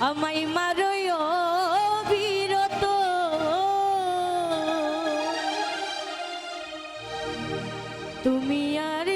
আমাই মারয় বিরত তুমি আর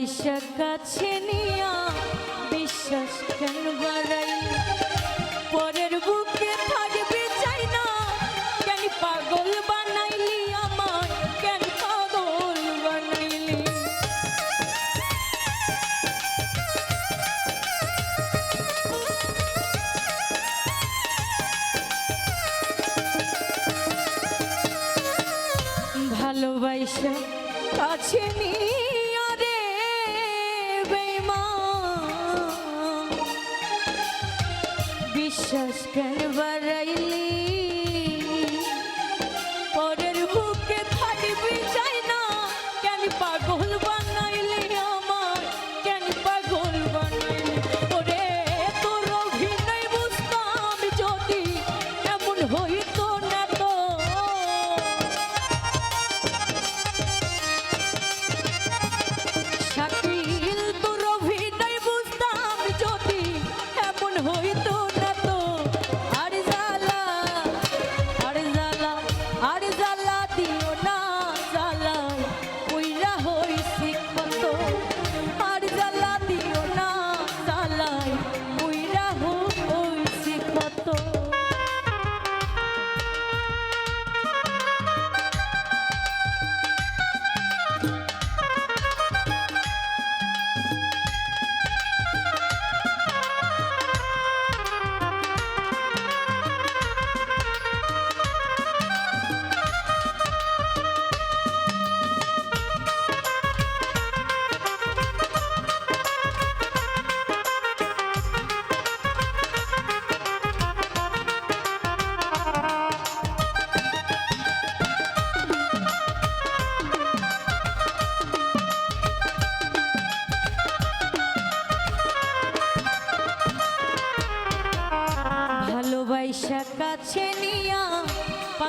পয়সা কাছে নিয়া বিশ্বাস কেন বাড়াই পরের বুকে থাকবে চাই না। কেন পাগল বানাইলি আমার কেন পাগল বানাইলি? ভালোবাসা কাছে নিয়ে বিশ্বাস কেন বাড়া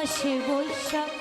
আসে বৈশাখ।